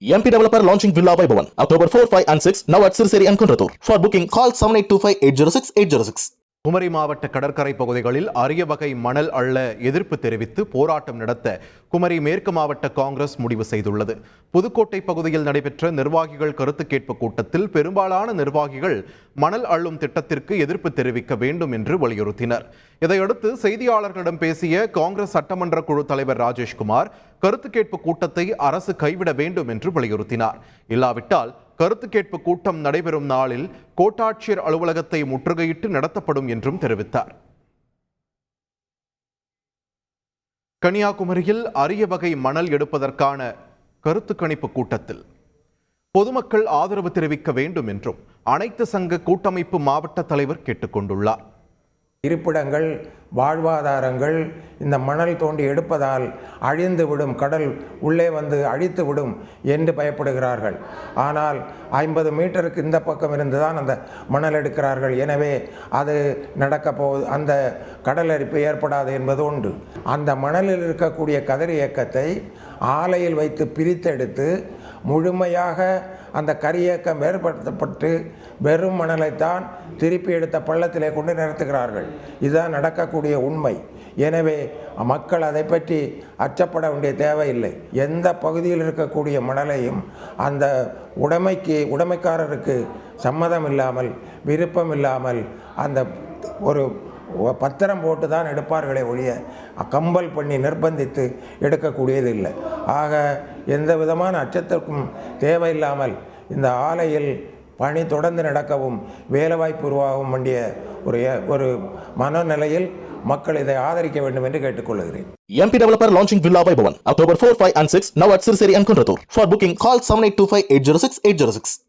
MP developer launching Villa Vaibhavan October 4, 5 and 6 now at Siriseri and Kunratur. For booking call 7825 806 806. Kumari மாவட்ட கடற்கரை பகுதிகளில் அரிய வகை மணல் அள்ள எதிர்ப்பு தெரிவித்து போராட்டம் நடத்த குமரி மேற்கு மாவட்ட காங்கிரஸ் முடிவு செய்துள்ளது புதுக்கோட்டை பகுதியில் நடைபெற்ற நிர்வாகிகள் கருத்து கேட்பு கூட்டத்தில் பெரும்பாலான நிர்வாகிகள் மணல் அள்ளும் திட்டத்திற்கு எதிர்ப்பு தெரிவிக்க வேண்டும் என்று வலியுறுத்தினர் இதையடுத்து செய்தியாளர்களிடம் பேசிய காங்கிரஸ் சட்டமன்ற குழு தலைவர் ராஜேஷ்குமார் கருத்து கேட்பு கூட்டத்தை அரசு கைவிட வேண்டும் என்று வலியுறுத்தினார் இல்லாவிட்டால் கருத்து கேட்பு கூட்டம் நடைபெறும் நாளில் கோட்டாட்சியர் அலுவலகத்தை முற்றுகையிட்டு நடத்தப்படும் என்றும் தெரிவித்தார் கன்னியாகுமரியில் அரிய வகை மணல் எடுப்பதற்கான கருத்து கணிப்பு கூட்டத்தில் பொதுமக்கள் ஆதரவு தெரிவிக்க வேண்டும் என்றும் அனைத்து சங்க கூட்டமைப்பு மாவட்ட தலைவர் கேட்டுக்கொண்டுள்ளார் இருப்பிடங்கள் வாழ்வாதாரங்கள் இந்த மணல் தோண்டி எடுப்பதால் அழிந்து விடும் கடல் உள்ளே வந்து அழித்து விடும் என்று பயப்படுகிறார்கள் ஆனால் ஐம்பது மீட்டருக்கு இந்த பக்கம் இருந்து தான் அந்த மணல் எடுக்கிறார்கள் எனவே அது நடக்கப்போ போகுது அந்த கடல் அரிப்பு ஏற்படாது என்பது உண்டு அந்த மணலில் இருக்கக்கூடிய கதிர் இயக்கத்தை ஆலையில் வைத்து பிரித்தெடுத்து முழுமையாக அந்த கரியக்கம் ஏற்படுத்தப்பட்டு வெறும் மணலைத்தான் திருப்பி எடுத்த பள்ளத்திலே கொண்டு நிறுத்துகிறார்கள் இதுதான் நடக்கக்கூடிய உண்மை எனவே மக்கள் அதை பற்றி அச்சப்பட வேண்டிய தேவையில்லை எந்த பகுதியில் இருக்கக்கூடிய மணலையும் அந்த உடைமைக்கு உடைமைக்காரருக்கு சம்மதம் இல்லாமல் விருப்பம் இல்லாமல் அந்த ஒரு பத்திரம் போட்டு தான் எடுப்பார்களே ஒழிய கம்பல் பண்ணி நிர்பந்தித்து எடுக்கக்கூடியது இல்லை ஆக எந்த விதமான அச்சத்திற்கும் தேவையில்லாமல் இந்த ஆலையில் பணி தொடர்ந்து நடக்கவும் வேலைவாய்ப்பு உருவாகவும் வேண்டிய ஒரு ஒரு மனநிலையில் மக்கள் இதை ஆதரிக்க வேண்டும் என்று கேட்டுக்கொள்கிறேன் four five and six Vaibhavan October 4, 5 for booking call seven eight two five eight zero six eight zero six